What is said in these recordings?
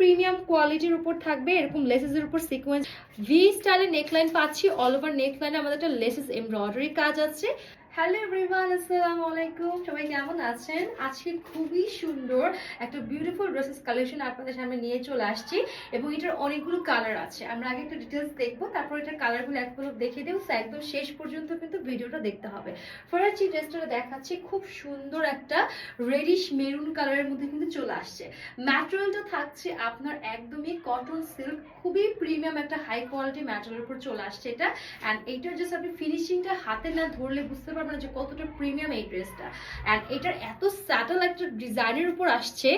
Premium কোয়ালিটির উপর থাকবে, এরকম লেসেসের উপর সিকোয়েন্স ভি স্টাইলের নেকলাইন পাচ্ছি অল ওভার নেকলাইনে আমাদের একটা লেসেস এমব্রয়ডারি কাজ আছে। হ্যালো এভরিওয়ান আসসালামু আলাইকুম সবাই কেমন আছেন? আজকে খুবই সুন্দর একটা বিউটিফুল ড্রেসেস কালেকশন আপনাদের সামনে নিয়ে চলে আসছি এবং এটার অনেকগুলো কালার আছে। আমরা আগে একটু ডিটেলস দেখব, তারপর এটার কালারগুলো এক পলক দেখিয়ে দেবো একদম শেষ পর্যন্ত কিন্তু ভিডিওটা দেখতে হবে। ফার্স্ট যে ড্রেসটা দেখাচ্ছি, খুব সুন্দর একটা রেডিশ মেরুন কালারের মধ্যে কিন্তু চলে আসছে। ম্যাটেরিয়ালটা থাকছে আপনার একদমই কটন সিল্ক খুবই প্রিমিয়াম একটা হাই কোয়ালিটি ম্যাটেরিয়ালের উপর চলে আসছে এটা। অ্যান্ড এইটার জাস্ট আপনি ফিনিশিংটা হাতে না ধরলে বুঝতে পারবেন না যে কতটা প্রিমিয়াম এই ড্রেসটা অ্যান্ড এটার এত স্যাটেল একটা ডিজাইনের উপর আসছে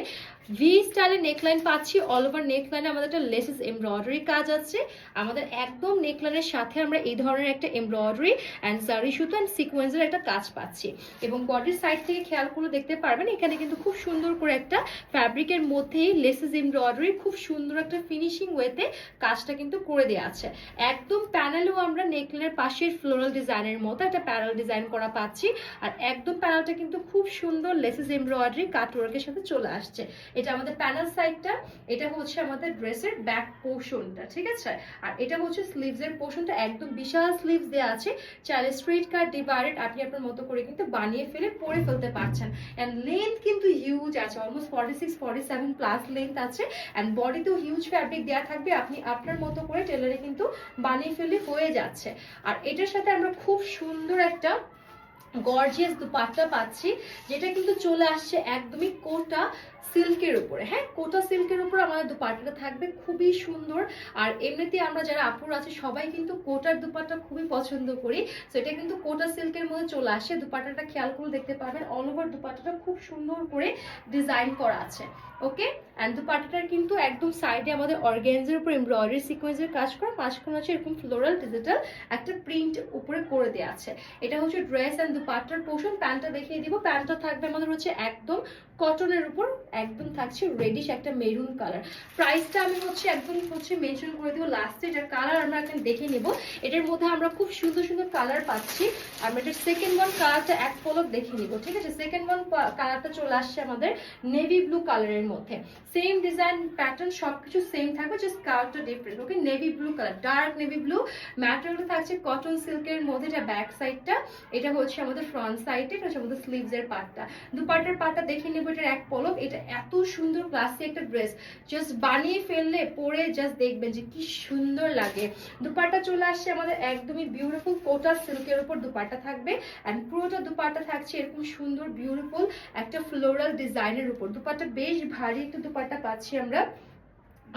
ভি স্টাইলের নেকলাইন পাচ্ছি অল ওভার নেকলাইনে আমাদের একটা লেসেস এমব্রয়ডারি কাজ আছে। আমাদের একদম নেকলাইনের সাথে আমরা এই ধরনের একটা এমব্রয়ডারি অ্যান্ড সারি সুতো অ্যান্ড সিকোয়েন্সের একটা কাজ পাচ্ছি। এবং বডির সাইড থেকে খেয়াল করে দেখতে পারবেন, এখানে কিন্তু খুব সুন্দর করে একটা ফ্যাব্রিকের মধ্যেই লেসেস এমব্রয়ডারি খুব সুন্দর একটা ফিনিশিং ওয়েতে কাজটা কিন্তু করে দেওয়া আছে। একদম প্যানেলও আমরা নেকলাইনের পাশের ফ্লোরাল ডিজাইনের মতো একটা প্যানেল ডিজাইন করা পাচ্ছি। আর একদম প্যানেলটা কিন্তু খুব সুন্দর লেসেস এমব্রয়ডারি কাটওয়ার্কের সাথে চলে আসছে। এটা আমাদের প্যানেল সাইডটা এটা হচ্ছে আমাদের ড্রেসের ব্যাক পোর্শনটা ঠিক আছে? আর এটা হচ্ছে স্লিভস এর পোর্শনটা একদম বিশাল স্লিভস দেওয়া আছে। চাইলে স্ট্রেট কাট ডিভাইডেড আপনি আপনার মতো করে কিন্তু বানিয়ে ফেলে, পরে ফেলতে পারছেন। অ্যান্ড লেন্থ কিন্তু হিউজ আছে almost forty six forty seven plus length আছে। অ্যান্ড বডিতেও হিউজ ফ্যাব্রিক দেওয়া থাকবে, আপনি আপনার মতো করে টেলারে কিন্তু বানিয়ে ফেলে হয়ে যাচ্ছে। আর এটার সাথে আমরা খুব সুন্দর একটা গর্জিয়াস দুপাট্টা পাচ্ছি, যেটা কিন্তু চলে আসছে একদমই কোটা সিল্কের উপরে। হ্যাঁ কোটা সিল্কের উপর আমাদের দুপাট্টাটা থাকবে, খুবই সুন্দর। আর এমনিতে আমরা যারা আপুর আছে, সবাই কিন্তু কোটার দুপাট্টা খুবই পছন্দ করি। তো এটা কিন্তু কোটা সিল্কের মধ্যে চলে আসে। দুপাট্টাটা খেয়াল করে দেখতে পারবেন অল ওভার দুপাট্টাটা খুব সুন্দর করে ডিজাইন করা আছে। ওকে অ্যান্ড দুপাট্টাটার কিন্তু একদম সাইডে আমাদের অর্গ্যানজের উপর এমব্রয়ডারি সিকোয়েন্সের কাজ করা, মাঝখানে আছে এরকম ফ্লোরাল ডিজিটাল একটা প্রিন্ট উপরে করে দেওয়া আছে। এটা হচ্ছে ড্রেস অ্যান্ড দুপাট্টার পোর্শন প্যান্টটা দেখিয়ে দিব। প্যান্টটা থাকবে আমাদের হচ্ছে একদম কটনের উপর, একদম থাকছে রেডিশ একটা মেরুন কালার প্রাইসটা আমি হচ্ছে একদম হচ্ছে মেনশন করে দিব লাস্টে এটার কালার আমরা এখন দেখে নিব। এটার মধ্যে আমরা খুব সুন্দর সুন্দর কালার পাচ্ছি। আমরা এটার সেকেন্ড ওয়ান কালারটা এক পলক দেখে নিব, ঠিক আছে? সেকেন্ড ওয়ান কালারটা চলে আসছে আমাদের নেভি ব্লু কালারের মধ্যে। সেম ডিজাইন প্যাটার্ন সবকিছু সেম থাকবে জাস্ট কালারটা different okay navy blue colour dark navy blue ম্যাটেরিয়ালটা থাকছে কটন সিল্কের মধ্যে এটা ব্যাক সাইডটা এটা হচ্ছে আমাদের ফ্রন্ট সাইডে এটা হচ্ছে আমাদের স্লিভস এর পার্টটা দুপাট্টার পার্টটা দেখে নেব, এটার এক পলক। এটা এত সুন্দর ক্লাসি একটা ড্রেস জাস্ট বানিয়ে ফেললে, পরে জাস্ট দেখবেন যে কি সুন্দর লাগে। দুপাট্টা চলে আসছে আমাদের একদমই বিউটিফুল কোটা সিল্কের উপর দুপাট্টা থাকবে। অ্যান্ড পুরোটা দুপাট্টা থাকছে এরকম সুন্দর বিউটিফুল একটা ফ্লোরাল ডিজাইনের উপর। দুপাটা বেশ ভারী একটা দুপাট্টা পাচ্ছি আমরা।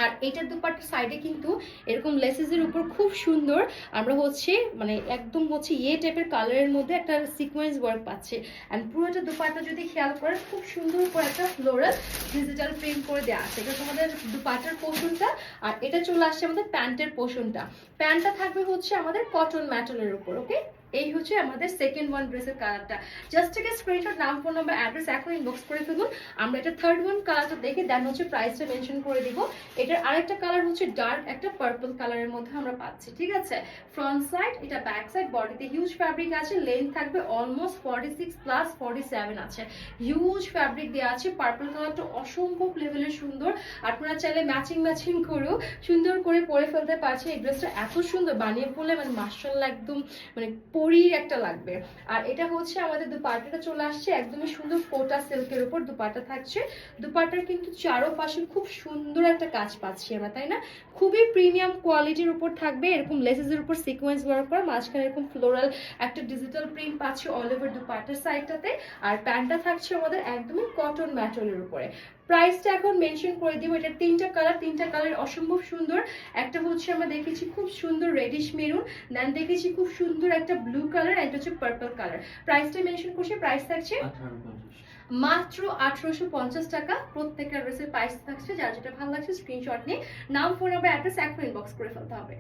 আর এটার দুপাট্টার সাইডে কিন্তু এরকম লেসেসের উপর খুব সুন্দর আমরা হচ্ছে মানে একদম হচ্ছে ইয়ে টাইপের কালারের মধ্যে একটা সিকোয়েন্স ওয়ার্ক পাচ্ছে। অ্যান্ড পুরোটা দুপাট্টা যদি খেয়াল করেন, খুব সুন্দর করে একটা ফ্লোরাল ডিজিটাল প্রিন্ট করে দেওয়া আছে। এটা তোমাদের দুপাট্টার পোর্শনটা আর এটা চলে আসছে আমাদের প্যান্টের পোর্শনটা প্যান্টটা থাকবে হচ্ছে আমাদের কটন ম্যাটেরিয়ালের উপর ওকে এই হচ্ছে আমাদের সেকেন্ড ওয়ান ড্রেসের কালারটা জাস্ট থেকে স্ক্রিনশট নাম ফোন নাম্বার অ্যাড্রেস এখন ইনবক্স করে ফেলুন। আমরা এটা থার্ড ওয়ান কালারটা দেখে দেন হচ্ছে প্রাইসটা মেনশন করে দিব। এটার আরেকটা কালার হচ্ছে ডার্ক একটা পার্পল কালারের মধ্যে আমরা পাচ্ছি, ঠিক আছে? ফ্রন্ট সাইড এটা ব্যাক সাইড বডিতে হিউজ ফ্যাব্রিক আছে লেন্থ থাকবে almost forty six plus forty seven আছে। হিউজ ফ্যাব্রিক দেওয়া আছে পার্পল কালারটা অসম্ভব লেভেলের সুন্দর। আপনারা চাইলে ম্যাচিং ম্যাচিং করেও সুন্দর করে পরে ফেলতে পারছে এই ড্রেসটা এত সুন্দর, বানিয়ে পড়লে মানে মার্শাল্লাহ একদম মানে পরির একটা লাগবে। আর এটা হচ্ছে আমাদের দুপাট্টাটা চলে আসছে, একদমই সুন্দর কোটা সিল্কের উপর দুপাট্টা থাকছে। দুপাট্টার কিন্তু চারোপাশে খুব সুন্দর একটা কাজ পাচ্ছি আমরা, তাই না? খুবই প্রিমিয়াম কোয়ালিটির উপর থাকবে, এরকম লেসেসের উপর সিকোয়েন্স ওয়ার্ক করা, মাঝখানে এরকম ফ্লোরাল একটা ডিজিটাল প্রিন্ট পাচ্ছি অল ওভার দুপাট্টার সাইডটাতে আর প্যান্টটা থাকছে আমাদের একদমই কটন ম্যাটেরিয়ালের উপরে। প্রাইসটা এখন মেনশন করে দিব, এটা তিনটা কালার তিনটা কালার অসম্ভব সুন্দর। একটা হচ্ছে আমরা দেখেছি খুব সুন্দর রেডিশ মেরুন দেন দেখেছি খুব সুন্দর একটা ব্লু কালার একটা হচ্ছে পার্পল কালার প্রাইসটা মেনশন করছে প্রাইস থাকছে মাত্র আঠারোশো পঞ্চাশ টাকা। প্রত্যেকের ড্রেসের প্রাইস থাকছে যার যেটা ভালো লাগছে স্ক্রিনশট নিয়ে। নাম ফোন নাম্বার অ্যাড্রেস এখন ইনবক্স করে ফেলতে হবে।